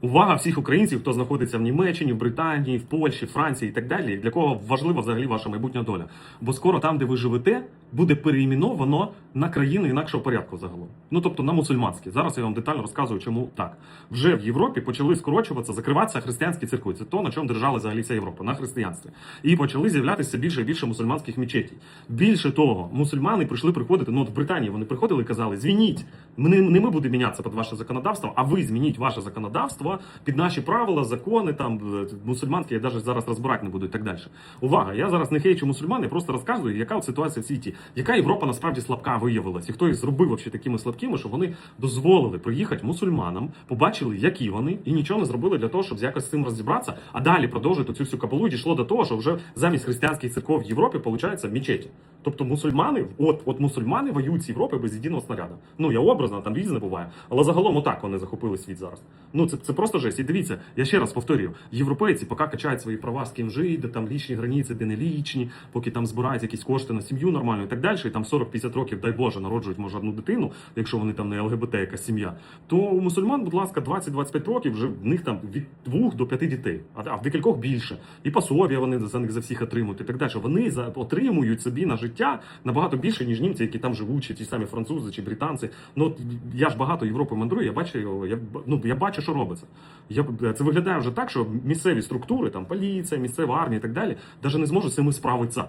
Увага всіх українців, хто знаходиться в Німеччині, в Британії, в Польщі, Франції і так далі. Для кого важлива взагалі ваша майбутня доля. Бо скоро там, де ви живете, буде переіменовано на країну інакшого порядку загалом. Ну тобто на мусульманські. Зараз я вам детально розказую, чому так. Вже в Європі почали скорочуватися, закриватися християнські церкви. Це то, на чому держала взагалі вся Європа, на християнстві. І почали з'являтися більше і більше мусульманських мечетей. Більше того, мусульмани прийшли приходити. Ну от в Британії вони приходили і казали: звініть, не ми будемо мінятися під ваше законодавство, а ви змініть ваше законодавство під наші правила, закони, там е, мусульманські, я навіть зараз розбирати не буду і так далі. Увага! Я зараз не хейчу мусульман, я просто розказую, яка от ситуація в світі, яка Європа насправді слабка виявилась, і хто їх зробив вообще такими слабкими, що вони дозволили приїхати мусульманам, побачили, які вони, і нічого не зробили для того, щоб якось з цим розібратися. А далі продовжують цю всю капелу. і Дійшло до того, що вже замість християнських церков в Європі виходить мечеті. Тобто мусульмани, от от мусульмани воюють з Європи без єдиного снаряда. Ну я образно, там різне буває, але загалом отак вони захопили світ зараз. Ну це, це просто жесть. І дивіться, я ще раз повторюю: європейці поки качають свої права з ким жити, там лічні границі, де не лічні, поки там збирають якісь кошти на сім'ю нормальну і так далі. І там 40-50 років, дай Боже, народжують може одну дитину, якщо вони там не ЛГБТ, якась сім'я. То у мусульман, будь ласка, 20-25 років вже в них там від 2 до 5 дітей, а в декількох більше. І пособія вони за них за всіх отримують і так далі. Вони за отримують собі на життя набагато більше, ніж німці, які там живуть, чи ті самі французи, чи британці. Ну я ж багато Європи мандрую, я бачу, я, ну, я бачу, що робиться. Я, це виглядає вже так, що місцеві структури, там поліція, місцева армія і так далі, навіть не зможуть з цим справитися.